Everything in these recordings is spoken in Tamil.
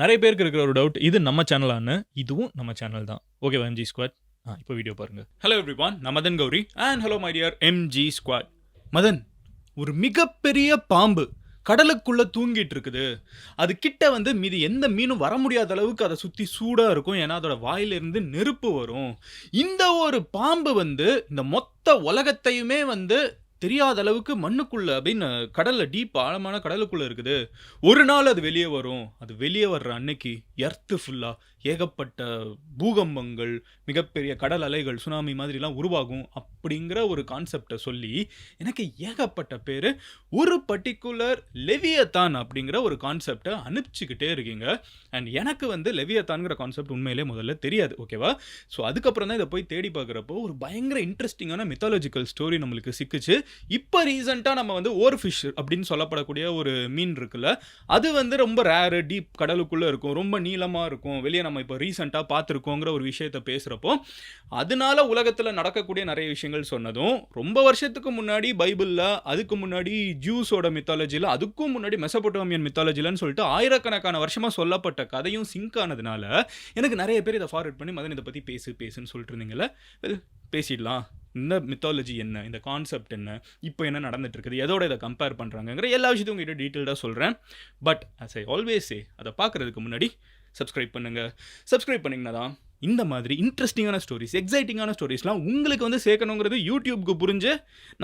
நிறைய பேருக்கு இருக்கிற ஒரு டவுட் இது நம்ம சேனலான்னு இதுவும் நம்ம சேனல் தான். ஓகே எம்ஜி ஸ்குவாட் ஆ இப்போ வீடியோ பாருங்க. ஹலோ எவ்ரி ஒன் நான் Madan Gauri. And hello my dear MG squad Madan ஒரு மிகப்பெரிய பாம்பு கடலுக்குள்ளே தூங்கிட்டு இருக்குது. அது கிட்ட வந்து மீதி எந்த மீனும் வர முடியாத அளவுக்கு அதை சுற்றி சூடாக இருக்கும். ஏன்னா அதோட வாயிலிருந்து நெருப்பு வரும். இந்த ஒரு பாம்பு வந்து இந்த மொத்த உலகத்தையுமே வந்து தெரியாத அளவுக்கு மண்ணுக்குள்ள அப்படின்னு கடல்ல டீப் ஆழமான கடலுக்குள்ள இருக்குது. ஒரு நாள் அது வெளியே வரும். அது வெளியே வர்ற அன்னைக்கு எர்த்து ஃபுல்லா ஏகப்பட்ட பூகம்பங்கள் மிகப்பெரிய கடல் அலைகள் சுனாமி மாதிரிலாம் உருவாகும் அப்படிங்கிற ஒரு கான்செப்டை சொல்லி எனக்கு ஏகப்பட்ட பேர் ஒரு பர்டிகுலர் லெவியத்தான் அப்படிங்கிற ஒரு கான்செப்டை அனுப்பிச்சிக்கிட்டே இருக்கீங்க. அண்ட் எனக்கு வந்து லெவியத்தான்ங்கிற கான்செப்ட் உண்மையிலே முதல்ல தெரியாது ஓகேவா ஸோ அதுக்கப்புறம் தான் இதை போய் தேடி பார்க்குறப்போ ஒரு பயங்கர இன்ட்ரெஸ்டிங்கான மித்தாலஜிக்கல் ஸ்டோரி நம்மளுக்கு சிக்கிச்சு. இப்போ ரீசெண்டாக நம்ம வந்து ஓர் ஃபிஷ் அப்படின்னு சொல்லப்படக்கூடிய ஒரு மீன் இருக்குல்ல அது வந்து ரொம்ப ரேரு டீப் கடலுக்குள்ளே இருக்கும் ரொம்ப நீளமாக இருக்கும். வெளியே நம்ம இப்போ ரீசெண்டாக பார்த்துருக்கோங்கிற ஒரு விஷயத்தை பேசுகிறப்போ அதனால உலகத்தில் நடக்கக்கூடிய நிறைய விஷயங்கள் சொன்னதும் ரொம்ப வருஷத்துக்கு முன்னாடி பைபிளில் அதுக்கு முன்னாடி ஜூஸோட மித்தாலஜியில் அதுக்கும் முன்னாடி மெசபோட்டோமியன் மித்தாலஜிலன்னு சொல்லிட்டு ஆயிரக்கணக்கான வருஷமாக சொல்லப்பட்ட கதையும் சிங்க் ஆனதுனால எனக்கு நிறைய பேர் இதை ஃபார்வர்ட் பண்ணி மதன் இதை பற்றி பேசு பேசுன்னு சொல்லிட்டு இருந்தீங்கல்ல பேசிடலாம். இந்த மித்தாலஜி என்ன? இந்த கான்செப்ட் என்ன? இப்போ என்ன நடந்துட்டு இருக்குது எதோட இதை கம்பேர் பண்ணுறாங்கங்கிற எல்லா விஷயத்தையும் உங்ககிட்ட டீட்டெயில்டாக சொல்கிறேன் பட் அஸ் ஐ ஆல்வேஸ் அதை பார்க்குறதுக்கு முன்னாடி சப்ஸ்கிரைப் பண்ணுங்கள் சப்ஸ்கிரைப் பண்ணிங்கன்னா தான் இந்த மாதிரி இன்ட்ரெஸ்டிங்கான ஸ்டோரிஸ் எக்ஸைட்டிங்கான ஸ்டோரிஸ்லாம் உங்களுக்கு வந்து சேர்க்கணுங்கிறது யூடியூப்க்கு புரிஞ்சு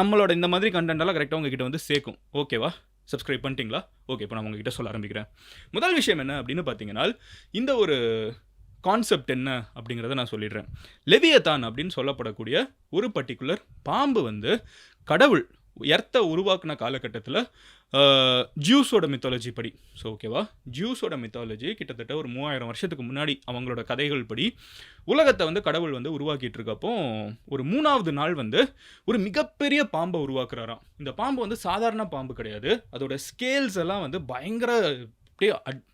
நம்மளோட இந்த மாதிரி கண்டென்ட்டெல்லாம் கரெக்டாக உங்ககிட்ட வந்து சேர்க்கும். ஓகேவா சப்ஸ்கிரைப் பண்ணிட்டீங்களா? ஓகே இப்போ நான் உங்ககிட்ட சொல்ல ஆரம்பிக்கிறேன். முதல் விஷயம் என்ன அப்படின்னு பார்த்தீங்கன்னா இந்த ஒரு கான்செப்ட் என்ன அப்படிங்கிறத நான் சொல்லிடுறேன். லெவியத்தான் அப்படின்னு சொல்லப்படக்கூடிய ஒரு பர்டிகுலர் பாம்பு வந்து கடவுள் எர்த்தை உருவாக்குன காலகட்டத்தில் ஜூஸோட மித்தாலஜி படி. ஸோ ஓகேவா ஜூஸோட மித்தாலஜி கிட்டத்தட்ட ஒரு மூவாயிரம் வருஷத்துக்கு முன்னாடி அவங்களோட கதைகள் படி உலகத்தை வந்து கடவுள் வந்து உருவாக்கிட்டு இருக்கப்போ ஒரு மூணாவது நாள் வந்து ஒரு மிகப்பெரிய பாம்பை உருவாக்குறாராம். இந்த பாம்பு வந்து சாதாரண பாம்பு கிடையாது. அதோட ஸ்கேல்ஸ் எல்லாம் வந்து பயங்கர அப்படியே அட்-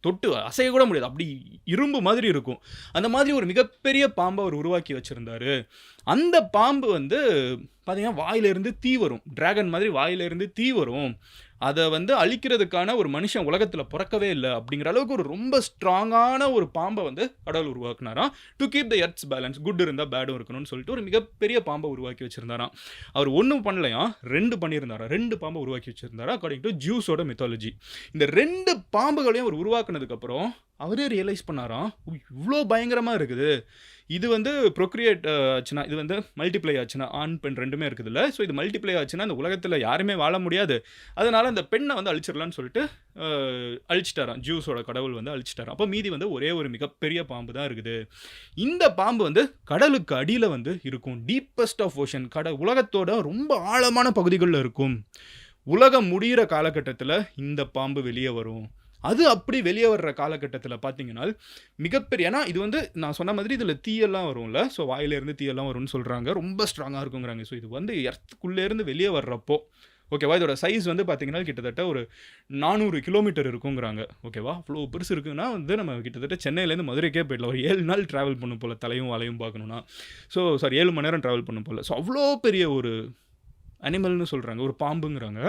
தொட்டு அசைய கூட முடியாது. அப்படி இரும்பு மாதிரி இருக்கும். அந்த மாதிரி ஒரு மிகப்பெரிய பாம்பை அவர் உருவாக்கி வச்சுருந்தார். அந்த பாம்பு வந்து பார்த்தீங்கன்னா வாயிலிருந்து தீ வரும். டிராகன் மாதிரி வாயிலிருந்து தீ வரும். அதை வந்து அழிக்கிறதுக்கான ஒரு மனுஷன் உலகத்தில் பிறக்கவே இல்லை அப்படிங்கிற அளவுக்கு ஒரு ரொம்ப ஸ்ட்ராங்கான ஒரு பாம்பை வந்து கடவுள் உருவாக்குனாராம். To keep the earth's balance good இருந்தால் பேடும் இருக்கணும்னு சொல்லிட்டு ஒரு மிகப்பெரிய பாம்பை உருவாக்கி வச்சிருந்தாராம். அவர் ஒன்றும் பண்ணலையாம் ரெண்டு பண்ணியிருந்தாராம் ரெண்டு பாம்பை உருவாக்கி வச்சிருந்தாரா? அக்கார்டிங் டு ஜூஸோட மித்தாலஜி இந்த ரெண்டு பாம்புகளையும் அவர் உருவாக்குனதுக்கப்புறம் அவரே ரியலைஸ் பண்ணாராம் இவ்வளோ பயங்கரமாக இருக்குது. இது வந்து ப்ரொக்ரியேட் ஆச்சுன்னா இது வந்து மல்டிப்ளை ஆச்சுன்னா ஆண் பெண் ரெண்டுமே இருக்குதுல்ல. ஸோ இது மல்டிப்ளை ஆச்சுன்னா இந்த உலகத்தில் யாருமே வாழ முடியாது. அதனால் அந்த பெண்ணை வந்து அழிச்சிடலான்னு சொல்லிட்டு அழிச்சிட்டாராம். ஜூஸோட கடவுள் வந்து அழிச்சிட்டாராம். அப்போ மீதி வந்து ஒரே ஒரு மிகப்பெரிய பாம்பு தான் இருக்குது. இந்த பாம்பு வந்து கடலுக்கு அடியில் வந்து இருக்கும். டீப்பஸ்ட் ஆஃப் ஓஷன் கட உலகத்தோட ரொம்ப ஆழமான பகுதிகளில் இருக்கும். உலகம் முடிகிற காலகட்டத்தில் இந்த பாம்பு வெளியே வரும். அது அப்படி வெளியே வர்ற காலகட்டத்தில் பார்த்தீங்கன்னா மிகப்பெரிய ஏன்னா இது வந்து நான் சொன்ன மாதிரி இதில் தீயெல்லாம் வரும்ல. ஸோ வாயிலேருந்து தீயெல்லாம் வரும்னு சொல்கிறாங்க ரொம்ப ஸ்ட்ராங்காக இருக்குங்கிறாங்க. ஸோ இது வந்து எர்த்துக்குள்ளேருந்து வெளியே வர்றப்போ ஓகேவா இதோட சைஸ் வந்து பார்த்தீங்கன்னா கிட்டத்தட்ட ஒரு நானூறு கிலோமீட்டர் இருக்குங்கிறாங்க. ஓகேவா அவ்வளோ பெருசு இருக்குன்னா வந்து நம்ம கிட்டத்தட்ட சென்னையிலேருந்து மதுரைக்கே போயிடலாம். ஒரு ஏழு நாள் ட்ராவல் பண்ணும் போல் தலையும் வலையும் பார்க்கணுன்னா ஸோ சாரி ஏழு மணி நேரம் ட்ராவல் பண்ணும் போல். ஸோ அவ்வளோ பெரிய ஒரு அனிமல்னு சொல்கிறாங்க ஒரு பாம்புங்கிறாங்க.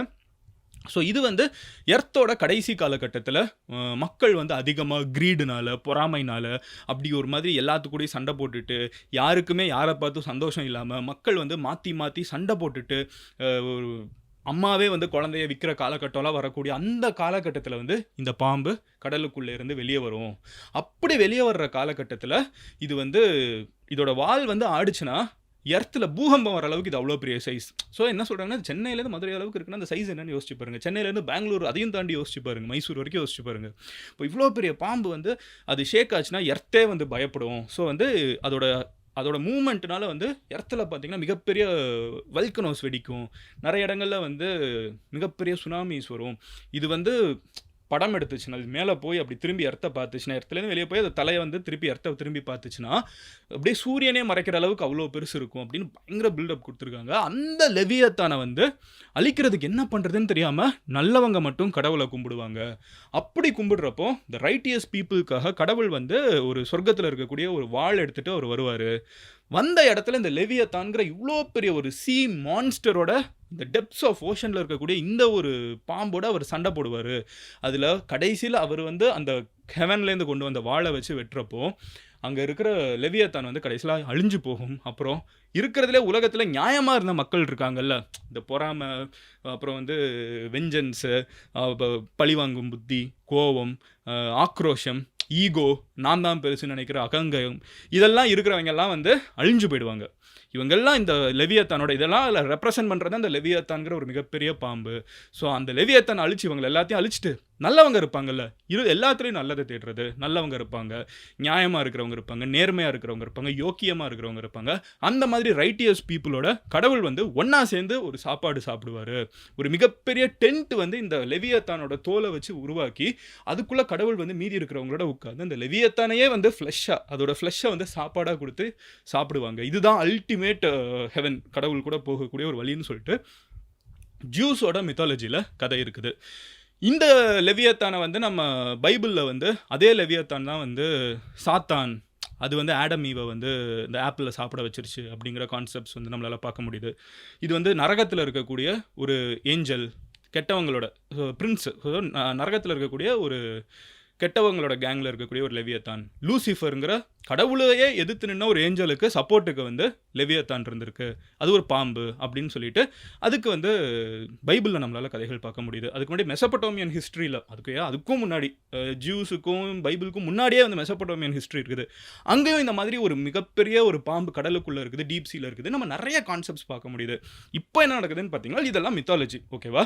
ஸோ இது வந்து எர்த்தோட கடைசி காலகட்டத்தில் மக்கள் வந்து அதிகமாக க்ரீடுனால பொறாமைனால அப்படி ஒரு மாதிரி எல்லாத்துக்கூடயும் சண்டை போட்டுட்டு யாருக்குமே யாரை பார்த்தும் சந்தோஷம் இல்லாமல் மக்கள் வந்து மாற்றி மாற்றி சண்டை போட்டுட்டு ஒரு அம்மாவே வந்து குழந்தைய விற்கிற காலகட்டம்லாம் வரக்கூடிய அந்த காலகட்டத்தில் வந்து இந்த பாம்பு கடலுக்குள்ளே இருந்து வெளியே வரும். அப்படி வெளியே வர்ற காலகட்டத்தில் இது வந்து இதோட வால் வந்து ஆடுச்சுன்னா எர்த்தில் பூகம்பம் வர அளவுக்கு இது அவ்வளோ பெரிய சைஸ் ஸோ என்ன சொல்கிறாங்கன்னா சென்னையிலேருந்து மதுரை அளவுக்கு இருக்குன்னா அந்த சைஸ் என்னென்னு யோசிச்சு பாருங்க. சென்னையிலேருந்து பெங்களூர் அதையும் தாண்டி யோசிச்சு பாருங்க. மைசூர் வரைக்கும் யோசிச்சு பாருங்கள் இப்போ இவ்வளோ பெரிய பாம்பு வந்து அது ஷேக் ஆச்சுன்னா எர்த்தே வந்து பயப்படும். ஸோ வந்து அதோட அதோட மூமெண்ட்னால வந்து எர்த்தில் பார்த்தீங்கன்னா மிகப்பெரிய வல்கனோஸ் வெடிக்கும். நிறைய இடங்களில் வந்து மிகப்பெரிய சுனாமிஸ் வரும். இது வந்து படம் எடுத்துச்சுன்னா அது மேலே போய் அப்படி திரும்பி எர்த்த பார்த்துச்சுன்னா எர்த்துலேருந்து வெளியே போய் அது தலையை வந்து திருப்பி எர்த்த திரும்பி பார்த்துச்சுன்னா அப்படியே சூரியனே மறைக்கிற அளவுக்கு அவ்வளோ பெருசு இருக்கும் அப்படின்னு பயங்கர பில்டப் கொடுத்துருக்காங்க. அந்த லெவியத்தானை வந்து அழிக்கிறதுக்கு என்ன பண்ணுறதுன்னு தெரியாமல் நல்லவங்க மட்டும் கடவுளை கும்பிடுவாங்க. அப்படி கும்பிடுறப்போ இந்த ரைட்டியஸ் பீப்புளுக்காக கடவுள் வந்து ஒரு சொர்க்கத்தில் இருக்கக்கூடிய ஒரு வாள் எடுத்துகிட்டு அவர் வருவார். வந்த இடத்துல இந்த லெவியத்தான்கிற இவ்வளோ பெரிய ஒரு சி மான்ஸ்டரோட இந்த டெப்ஸ் ஆஃப் ஓஷனில் இருக்கக்கூடிய இந்த ஒரு பாம்போட அவர் சண்டை போடுவார். அதில் கடைசியில் அவர் வந்து அந்த ஹெவன்லேருந்து கொண்டு வந்த வாழை வச்சு வெட்டுறப்போ அங்கே இருக்கிற லெவியத்தான் வந்து கடைசியில் அழிஞ்சு போகும். அப்புறம் இருக்கிறதுலே உலகத்தில் நியாயமாக இருந்த மக்கள் இருக்காங்கல்ல. இந்த பொறாமை அப்புறம் வந்து வெஞ்சன்ஸு பழிவாங்கும் புத்தி கோபம் ஆக்ரோஷம் ஈகோ நான் தான் பெருசுன்னு நினைக்கிற அகங்கம் இதெல்லாம் இருக்கிறவங்க எல்லாம் வந்து அழிஞ்சு போயிடுவாங்க. இவங்கெல்லாம் இந்த லெவியத்தானோட இதெல்லாம் அதில் ரெப்ரசன்ட் பண்ணுறது அந்த லெவியத்தான்கிற ஒரு மிகப்பெரிய பாம்பு. ஸோ அந்த லெவியத்தான் அழிச்சு இவங்க எல்லாத்தையும் அழிச்சிட்டு நல்லவங்க இருப்பாங்கல்ல. இரு எல்லாத்துலேயும் நல்லதை தேடுறது. நல்லவங்க இருப்பாங்க. நியாயமாக இருக்கிறவங்க இருப்பாங்க. நேர்மையாக இருக்கிறவங்க இருப்பாங்க. யோக்கியமாக இருக்கிறவங்க இருப்பாங்க. அந்த மாதிரி ரைட்டியஸ் பீப்புளோட கடவுள் வந்து ஒன்றா சேர்ந்து ஒரு சாப்பாடு சாப்பிடுவார். ஒரு மிகப்பெரிய டென்ட் வந்து இந்த லெவியத்தானோட தோலை வச்சு உருவாக்கி அதுக்குள்ளே கடவுள் வந்து மீதி இருக்கிறவங்களோட உட்காந்து அந்த லெவியத்தானையே வந்து ஃப்ளஷ்ஷாக அதோட ஃப்ளஷ்ஷை வந்து சாப்பாடாக கொடுத்து சாப்பிடுவாங்க. இதுதான் அல்டிமேட் ஹெவன் uh, கடவுள் கூட போகக்கூடிய ஒரு வழின்னு சொல்லிட்டு ஜூஸோட மித்தாலஜியில் கதை இருக்குது. இந்த லெவியத்தானை வந்து நம்ம பைபிளில் வந்து அதே லெவியத்தான் தான் வந்து சாத்தான் அது வந்து ஆடம் ஈவை வந்து இந்த ஆப்பிளில் சாப்பிட வச்சிருச்சு அப்படிங்கிற கான்செப்ட்ஸ் வந்து நம்மளால் பார்க்க முடியுது. இது வந்து நரகத்தில் இருக்கக்கூடிய ஒரு ஏஞ்சல் கெட்டவங்களோட பிரின்ஸ் நரகத்தில் இருக்கக்கூடிய ஒரு கெட்டவங்களோட கேங்கில் இருக்கக்கூடிய ஒரு லெவியத்தான். லூசிஃபருங்கிற கடவுளையே எதிர்த்து நின்ன ஒரு ஏஞ்சலுக்கு சப்போர்ட்டுக்கு வந்து லெவியத்தான் இருந்திருக்கு. அது ஒரு பாம்பு அப்படின்னு சொல்லிட்டு அதுக்கு வந்து பைபிளில் நம்மளால் கதைகள் பார்க்க முடியுது. அதுக்கு முன்னாடி மெசப்பட்டோமியன் ஹிஸ்ட்ரியில் அதுக்கு அதுக்கும் முன்னாடி ஜூஸுக்கும் பைபிளுக்கும் முன்னாடியே வந்து மெசப்பட்டோமியன் ஹிஸ்ட்ரி இருக்குது. அங்கேயும் இந்த மாதிரி ஒரு மிகப்பெரிய ஒரு பாம்பு கடலுக்குள்ளே இருக்குது டீப் சீல இருக்குது. நம்ம நிறைய கான்செப்ட்ஸ் பார்க்க முடியுது. இப்போ என்ன நடக்குதுன்னு பார்த்தீங்கன்னா இதெல்லாம் மித்தாலஜி ஓகேவா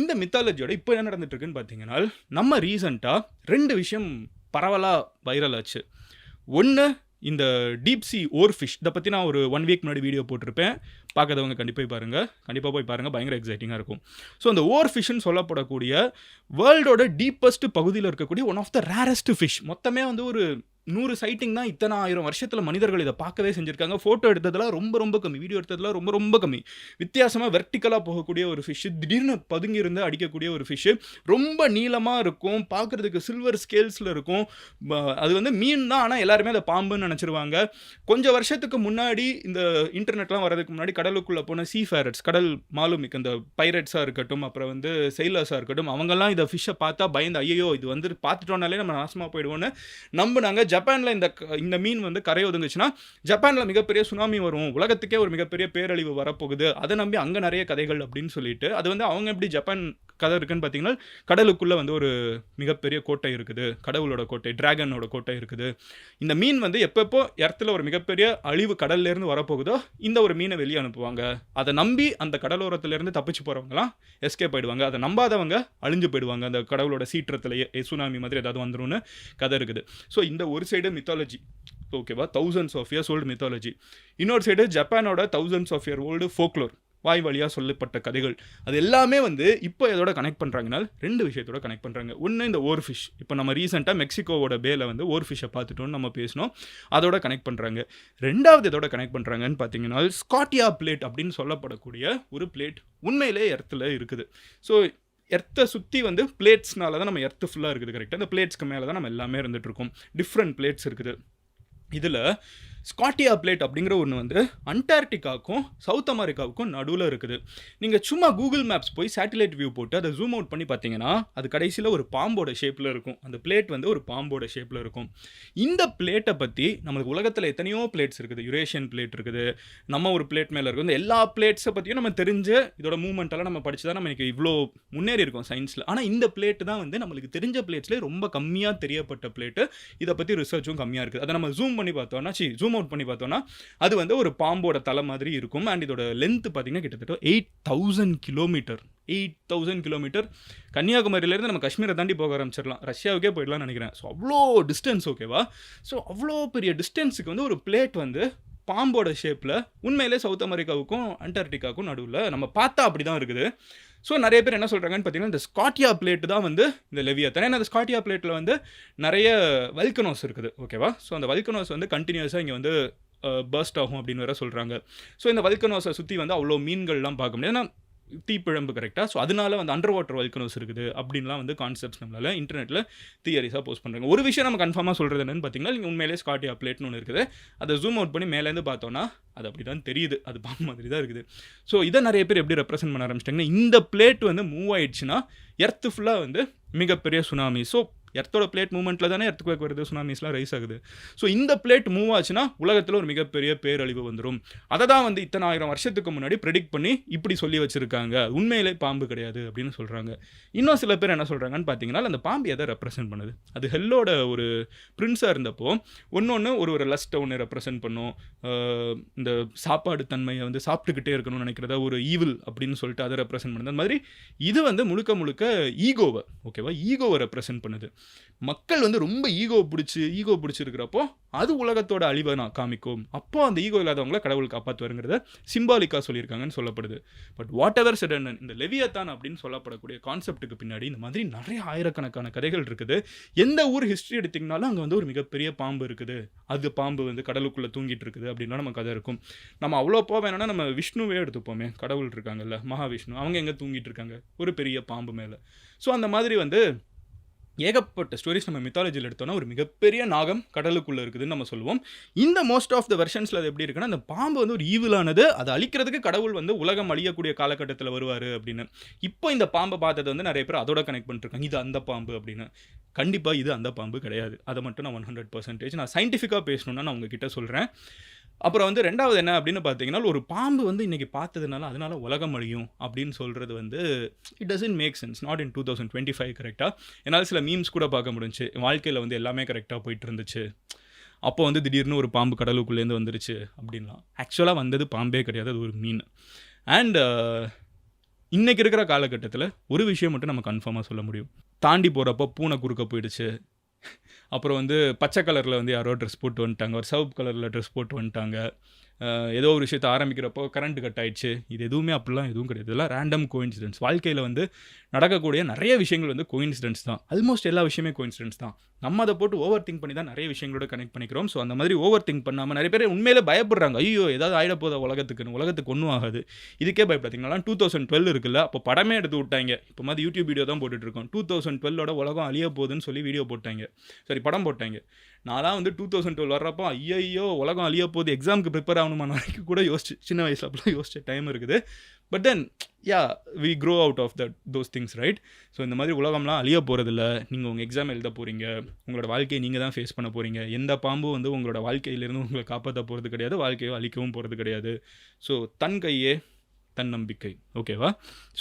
இந்த மித்தாலஜியோட இப்போ என்ன நடந்துட்டு இருக்குன்னு பார்த்தீங்கன்னா நம்ம ரீசண்டாக ரெண்டு விஷயம் பரவலாக வைரல் ஆச்சு. ஒன்று இந்த டீப் சி ஓர் ஃபிஷ் இதை பற்றி நான் ஒரு ஒன் வீக் முன்னாடி வீடியோ போட்டிருப்பேன். பார்க்காதவங்க கண்டிப்பாக போய் பாருங்கள் கண்டிப்பாக போய் பாருங்கள் பயங்கர எக்ஸைட்டிங்காக இருக்கும். ஸோ அந்த ஓர் ஃபிஷ்னு சொல்லப்படக்கூடிய வேர்ல்டோட டீப்பஸ்ட் பகுதியில் இருக்கக்கூடிய one of the rarest fish மொத்தமே வந்து ஒரு நூறு சைட்டிங் தான் இத்தனை ஆயிரம் வருஷத்தில் மனிதர்கள் இதை பார்க்கவே செஞ்சுருக்காங்க. ஃபோட்டோ எடுத்ததெல்லாம் ரொம்ப ரொம்ப கம்மி. வீடியோ எடுத்ததெல்லாம் ரொம்ப ரொம்ப கம்மி. வித்தியாசமாக வெர்டிக்கலாக போகக்கூடிய ஒரு ஃபிஷ்ஷு திடீர்னு பதுங்கி இருந்து அடிக்கக்கூடிய ஒரு ஃபிஷ்ஷு ரொம்ப நீளமாக இருக்கும். பார்க்குறதுக்கு சில்வர் ஸ்கேல்ஸில் இருக்கும். அது வந்து மீன் தான். ஆனால் எல்லாருமே அதை பாம்புன்னு நினச்சிருவாங்க. கொஞ்சம் வருஷத்துக்கு முன்னாடி இந்த இன்டர்நெட்லாம் வரதுக்கு முன்னாடி கடலுக்குள்ளே போன சீ ஃபேரட்ஸ் கடல் மாலுமிக் அந்த பைரட்ஸாக இருக்கட்டும் அப்புறம் வந்து செயலர்ஸாக இருக்கட்டும் அவங்கெல்லாம் இதை ஃபிஷ்ஷை பார்த்தா பயந்து ஐயோ இது வந்து பார்த்துட்டோம்னாலே நம்ம நாசமாக போயிடுவோன்னு நம்பினாங்க. ஜப்பானில் இந்த க- இந்த மீன் வந்து கரை ஒதுங்குச்சுன்னா ஜப்பானில் மிகப்பெரிய சுனாமி வரும். உலகத்துக்கே ஒரு மிகப்பெரிய பேரழிவு வரப்போகுது. அதை நம்பி அங்கே நிறைய கதைகள் அப்படின்னு சொல்லிட்டு அது வந்து அவங்க எப்படி ஜப்பான் கதை இருக்குன்னு பார்த்தீங்கன்னா கடலுக்குள்ளே வந்து ஒரு மிகப்பெரிய கோட்டை இருக்குது. கடவுளோட கோட்டை டிராகனோட கோட்டை இருக்குது. இந்த மீன் வந்து எப்பப்போ இடத்துல ஒரு மிகப்பெரிய அழிவு கடல்லேருந்து வரப்போகுதோ இந்த ஒரு மீனை வெளியே அனுப்புவாங்க. அதை நம்பி அந்த கடலோரத்துலேருந்து தப்பிச்சு போகிறவங்களாம் எஸ்கேப் ஆயிடுவாங்க அதை நம்பாதவங்க அழிஞ்சு போயிடுவாங்க. அந்த கடவுளோட சீற்றத்திலேயே சுனாமி மாதிரி ஏதாவது வந்துடும்னு கதை இருக்குது. ஸோ இந்த ஒரு சைடு மித்தாலஜி ஓகேவா thousands of years old mythology இன்னொரு side ஜப்பானோட thousands of year old folklore வாய் வழியாக சொல்லப்பட்ட கதைகள். அது எல்லாமே வந்து இப்போ எதோட கனெக்ட் பண்ணுறாங்கன்னா ரெண்டு விஷயத்தோட கனெக்ட் பண்ணுறாங்க ஒன்று இந்த ஓர் ஃபிஷ் இப்போ நம்ம ரீசெண்டாக மெக்சிகோவோட பேல வந்து ஓர் ஃபிஷ்ஷை பார்த்துட்டோம்னு நம்ம பேசினோம். அதோட கனெக்ட் பண்ணுறாங்க ரெண்டாவது இதோட கனெக்ட் பண்ணுறாங்கன்னு பார்த்தீங்கன்னா ஸ்காட்டியா பிளேட் அப்படின்னு சொல்லப்படக்கூடிய ஒரு பிளேட் உண்மையிலே எர்த்தில் இருக்குது. ஸோ எர்த்தை சுற்றி வந்து பிளேட்ஸ்னால தான் நம்ம எர்த்து ஃபுல்லாக இருக்குது கரெக்டாக அந்த பிளேட்ஸ்க்கு மேலே தான் நம்ம எல்லாமே இருந்துகிட்ருக்கோம் டிஃப்ரெண்ட் பிளேட்ஸ் இருக்குது. இதில் ஸ்காட்டியா பிளேட் அப்படிங்கிற ஒன்று வந்து அண்டார்டிகாவுக்கும் சவுத் அமெரிக்காவுக்கும் நடுவில் இருக்குது. நீங்கள் சும்மா கூகுள் மேப்ஸ் போய் சேட்டிலைட் வியூ போட்டு அதை ஜூம் அவுட் பண்ணி பார்த்தீங்கன்னா அது கடைசியில் ஒரு பாம்போட ஷேப்பில் இருக்கும். அந்த பிளேட் வந்து ஒரு பாம்போட ஷேப்பில் இருக்கும். இந்த பிளேட்டை பற்றி நம்மளுக்கு உலகத்தில் எத்தனையோ பிளேட்ஸ் இருக்குது. யுரேஷியன் பிளேட் இருக்குது. நம்ம ஒரு பிளேட் மேலே இருக்கும் இந்த எல்லா பிளேட்ஸை பற்றியும் நம்ம தெரிஞ்ச இதோட மூமெண்ட்டெல்லாம் நம்ம படித்து தான் நம்ம இன்றைக்கி இவ்வளோ முன்னேறி இருக்கோம் சயின்ஸில் ஆனால் இந்த பிளேட்டு தான் வந்து நம்மளுக்கு தெரிஞ்ச பிளேட்ஸ்லேயே ரொம்ப கம்மியாக தெரியப்பட்ட பிளேட்டு இதை பற்றி ரிசர்ச்சும் கம்மியாக இருக்குது. அதை நம்ம ஜூம் பண்ணி பார்த்தோம்னா சி ஜூம் அவுட் பண்ணி பார்த்தோம்னா அது வந்து ஒரு பாம்போட தலை மாதிரி இருக்கும். அண்ட் இதோட லென்த் பார்த்தீங்கன்னா கிட்டத்தட்ட eight thousand kilometre eight thousand kilometre கன்னியாகுமரியிலேருந்து நம்ம காஷ்மீரை தாண்டி போக ஆரம்பிச்சிடலாம். ரஷ்யாவுக்கே போயிடலாம்னு நினைக்கிறேன். ஸோ அவ்வளோ டிஸ்டன்ஸ் ஓகேவா ஸோ அவ்வளோ பெரிய டிஸ்டன்ஸுக்கு வந்து ஒரு பிளேட் வந்து பாம்போட ஷேப்பில் உண்மையிலே சவுத் அமெரிக்காவுக்கும் அண்டார்டிகாவுக்கும் நடுவில் நம்ம பார்த்தா அப்படி தான் இருக்குது. ஸோ நிறைய பேர் என்ன சொல்கிறாங்கன்னு பார்த்தீங்கன்னா இந்த ஸ்காட்டியா பிளேட் தான் வந்து இந்த லெவியாத்தன் ஏன்னா அந்த ஸ்காட்டியா பிளேட்டில் வந்து நிறைய வல்கனோஸ் இருக்குது ஓகேவா ஸோ அந்த வல்கனோஸ் வந்து கண்டினியூஸாக இங்கே வந்து பர்ஸ்ட் ஆகும் அப்படின்னு வேற சொல்கிறாங்க ஸோ இந்த வல்கனோஸை சுற்றி வந்து அவ்வளோ மீன்கள்லாம் பார்க்க முடியாது. ஏன்னா தீப்பிழம்பு கரெக்டாக ஸோ அதனால வந்து அண்டர் வாட்டர் வல்கனோஸ் இருக்குது அப்படின்லாம் வந்து கான்செப்ட்ஸ் நம்மளால் இன்டர்நெட்டில் தியரிஸாக போஸ்ட் பண்ணுறாங்க ஒரு விஷயம் நம்ம கன்ஃபார்மாக சொல்கிறது என்னன்னு பார்த்தீங்கன்னா நீங்கள் உண்மையிலே ஸ்காட்டியா அப்ளேட்னு ஒன்று இருக்குது. அதை ஜூம் அவுட் பண்ணி மேலேருந்து பார்த்தோன்னா அது அப்படி தான் தெரியுது. அது பாம்பு மாதிரி தான் இருக்குது. ஸோ இதை நிறைய பேர் எப்படி ரெப்ரசென்ட் பண்ண ஆரம்பிச்சிட்டாங்கன்னா இந்த பிளேட் வந்து மூவ் ஆயிடுச்சுன்னா எர்த்து ஃபுல்லாக வந்து மிகப்பெரிய சுனாமி ஸோ எர்த்தோட பிளேட் மூவ்மெண்ட்டில் தானே எர்த்துக்கு வருது சுனாமிஸ்லாம் ரைஸ் ஆகுது. ஸோ இந்த பிளேட் மூவ் ஆச்சுன்னா உலகத்தில் ஒரு மிகப்பெரிய பேரழிவு வந்துடும் அதை தான் வந்து இத்தனை ஆயிரம் வருஷத்துக்கு முன்னாடி ப்ரெடிக்ட் பண்ணி இப்படி சொல்லி வச்சுருக்காங்க. உண்மையிலே பாம்பு கிடையாது அப்படின்னு சொல்கிறாங்க இன்னும் சில பேர் என்ன சொல்கிறாங்கன்னு பார்த்தீங்கன்னா அந்த பாம்பு எதை ரெப்ரசென்ட் பண்ணுது? அது ஹெல்லோட ஒரு பிரின்ஸாக இருந்தப்போ ஒன்று ஒன்று ஒரு ஒரு லஸ்ட்டை ஒன்று ரெப்ரசென்ட் பண்ணும். இந்த சாப்பாடு தன்மையை வந்து சாப்பிட்டுக்கிட்டே இருக்கணும்னு நினைக்கிறத ஒரு ஈவில் அப்படின்னு சொல்லிட்டு அதை ரெப்ரசென்ட் பண்ணுது. அந்த மாதிரி இது வந்து முழுக்க முழுக்க ஈகோவை ஓகேவா ஈகோவை ரெப்ரசென்ட் பண்ணுது. மக்கள் வந்து ரொம்ப ஈகோ பிடிச்சி ஈகோ பிடிச்சிருக்கிறப்போ அது உலகத்தோட அழிவை நான் காமிக்கும். அப்போ அந்த ஈகோ இல்லாதவங்கள கடவுள் காப்பாற்றுவாருங்கிறத சிம்பாலிக்காக சொல்லியிருக்காங்கன்னு சொல்லப்படுது. பட் வாட் எவர் சடன் இந்த லெவியத்தான் அப்படின்னு சொல்லப்படக்கூடிய கான்செப்ட்டுக்கு பின்னாடி இந்த மாதிரி நிறைய ஆயிரக்கணக்கான கதைகள் இருக்குது. எந்த ஊர் ஹிஸ்ட்ரி எடுத்திங்கனாலும் அங்கே வந்து ஒரு மிகப்பெரிய பாம்பு இருக்குது. அது பாம்பு வந்து கடலுக்குள்ளே தூங்கிட்டு இருக்குது அப்படின்லாம் நம்ம கதை இருக்கும். நம்ம அவ்வளோ போக வேணாம்னா நம்ம விஷ்ணுவே எடுத்துப்போமே. கடவுள் இருக்காங்கல்ல மகாவிஷ்ணு. அவங்க எங்கே தூங்கிட்டு இருக்காங்க? ஒரு பெரிய பாம்பு மேலே. ஸோ அந்த மாதிரி வந்து ஏகப்பட்ட ஸ்டோரிஸ் நம்ம மித்தாலஜியில் எடுத்தோம்னா ஒரு மிகப்பெரிய நாகம் கடலுக்குள்ளே இருக்குதுன்னு நம்ம சொல்லுவோம். இந்த மோஸ்ட் ஆஃப் த வெர்ஷன்ஸில் அது எப்படி இருக்குன்னா அந்த பாம்பு வந்து ஒரு ஈவிலானது அதை அழிக்கிறதுக்கு கடவுள் வந்து உலகம் அழியக்கூடிய காலகட்டத்தில் வருவார் அப்படின்னு. இப்போ இந்த பாம்பை பார்த்தது வந்து நிறைய பேர் அதோட கனெக்ட் பண்ணிருக்காங்க இது அந்த பாம்பு அப்படின்னு. கண்டிப்பாக இது அந்த பாம்பு கிடையாது. அதை மட்டும் நான் ஒன் ஹண்ட்ரட் பர்சன்டேஜ் நான் சயின்டிஃபிக்காக பேசணுன்னா நான் உங்ககிட்ட சொல்கிறேன் அப்புறம் வந்து ரெண்டாவது என்ன அப்படின்னு பார்த்தீங்கன்னா ஒரு பாம்பு வந்து இன்றைக்கி பார்த்ததுனால அதனால உலகம் அழியும் அப்படின்னு சொல்கிறது வந்து it doesn't make sense not in two thousand twenty five கரெக்டாக என்னால் சில மீம்ஸ் கூட பார்க்க முடிஞ்சு வாழ்க்கையில் வந்து எல்லாமே கரெக்டாக போயிட்டு இருந்துச்சு. அப்போ வந்து திடீர்னு ஒரு பாம்பு கடலுக்குள்ளேருந்து வந்துருச்சு அப்படின்லாம். ஆக்சுவலாக வந்தது பாம்பே கிடையாது அது ஒரு மீன் அண்ட் இன்றைக்கி இருக்கிற காலகட்டத்தில் ஒரு விஷயம் மட்டும் நம்ம கன்ஃபார்மாக சொல்ல முடியும். தாண்டி போகிறப்போ பூனை குறுக்க போயிடுச்சு. அப்புறம் வந்து பச்சை கலரில் வந்து யாரோ ட்ரெஸ் போட்டு வந்துட்டாங்க. ஒரு சவுப் கலரில் ட்ரெஸ் போட்டு வந்துட்டாங்க. ஏதோ ஒரு விஷயத்தை ஆரம்பிக்கிறப்போ கரண்ட் கட் ஆயிடுச்சு. இது எதுவுமே அப்படிலாம் எதுவும் கிடையாது. இதெல்லாம் ரேண்டம் கோயின்சிடென்ஸ் வாழ்க்கையில் வந்து நடக்கக்கூடிய நிறைய விஷயங்கள் வந்து கோயின்சிடென்ஸ் தான். ஆல்மோஸ்ட் எல்லா விஷயமே கோயின்சிடென்ஸ் தான். நம்ம அதை போட்டு ஓவர் திங்க் பண்ணி தான் நிறைய விஷயங்களோட கனெக்ட் பண்ணிக்கிறோம். ஸோ அந்த மாதிரி ஓவர் திங்க் பண்ணாமல் நிறைய பேர் உண்மையிலே பயப்படுறாங்க. ஐயோ ஏதாவது ஆயிட போதா உலகத்துக்குன்னு. உலகத்துக்கு ஒன்றும் ஆகாது. இதுக்கே பயப்படாதீங்களா டூ தௌசண்ட் டுவெல் இருக்குல்ல. அப்போ படமே எடுத்து விட்டாங்க. இப்போ மாதிரி யூடியூப் வீடியோ தான் போட்டுட்டு இருக்கோம். டூ தௌசண்ட் டுவெல்லோட உலகம் அழிய போகுதுன்னு சொல்லி வீடியோ போட்டாங்க. சரி படம் போட்டாங்க. நான்லாம் வந்து டூ தௌசண்ட் டுவெல் வர்றப்போ ஐயோ உலகம் அழிய போகுது. எக்ஸாமுக்கு ப்ரிப்பேர் ஆகணுமான வரைக்கும் கூட யோசிச்சு சின்ன வயசில் அப்படிலாம் யோசிச்ச டைம் இருக்குது. But then yeah we grow out of that those things right so இந்த மாதிரி உலகம்லாம் அழிய போகிறதில்ல நீங்கள் உங்கள் எக்ஸாம் எழுத போகிறீங்க உங்களோட வாழ்க்கையை நீங்கள் தான் ஃபேஸ் பண்ண போகிறீங்க எந்த பாம்பும் வந்து உங்களோட வாழ்க்கையிலேருந்து உங்களை காப்பாற்ற போகிறது கிடையாது வாழ்க்கையோ அழிக்கவும் போகிறது கிடையாது. ஸோ தன் கையே தன்னம்பிக்கை ஓகேவா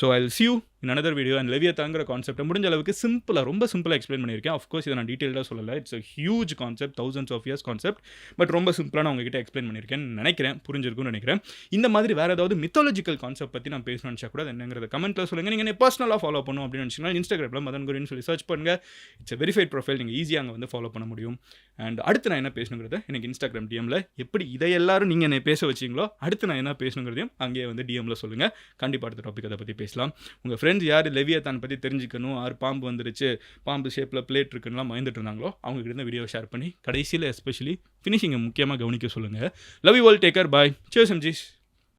so I see you in another video and லெவியா தாங்கிற கான்செப்ட்டை முடிஞ்ச அளவுக்கு சிம்பிளாக ரொம்ப சிம்பிளாக எக்ஸ்பிளைன் பண்ணியிருக்கேன். அஃப்கோர்ஸ் இதை நான் டீட்டெயிலாக சொல்லலை. It's a huge concept thousands of years concept but ரொம்ப சிம்பிளாக நான் உங்ககிட்ட எக்ஸ்பிளைன் பண்ணியிருக்கேன் நினைக்கிறேன். புரிஞ்சிருக்கும்னு நினைக்கிறேன். இந்த மாதிரி வேறு ஏதாவது மித்தாலஜிக்கல் கான்செப்ட் பற்றி நான் பேசணும்னு நினச்சா கூட என்னங்கிறத கமெண்ட்டில் சொல்லுங்கள் நீங்கள் பர்சனலாக ஃபாலோ பண்ணணும் அப்படின்னு நினச்சிங்கன்னா இன்ஸ்டாகிராமில் மதன் குருன்னு சொல்லி சர்ச் பண்ணுங்கள் இட்ஸ் வெரிஃபைட் ப்ரொஃபைல் நீங்கள் ஈஸியாக அங்கே வந்து ஃபாலோ பண்ண முடியும். அண்ட் அடுத்து நான் என்ன பேசணுங்கிறத எனக்கு இன்ஸ்டாகிராம் டிஎம்ல எப்படி இதை எல்லாரும் நீங்கள் என்னை பேச வச்சிங்களோ அடுத்து நான் என்ன பேசணுங்கிறதையும் அங்கேயே வந்து டிஎம்ல சொல்லுங்கள் கண்டிப்பாக அடுத்த டாபிக் அதை பற்றி பேசலாம். உங்கள் ஃப்ரெண்ட் ஃப்ரெண்ட்ஸ் யார்? லெவியத்தான் பற்றி தெரிஞ்சுக்கணும். ஆர் பாம்பு வந்துருச்சு. பாம்பு ஷேப்பில் பிளேட் இருக்குன்னுலாம் மயந்துட்டு இருந்தாங்களோ அவங்க கிட்ட இந்த வீடியோ ஷேர் பண்ணி கடைசியில் எஸ்பெஷலி ஃபினிஷிங்கை முக்கியமாக கவனிக்க சொல்லுங்கள் love you all take care bye cheers MGs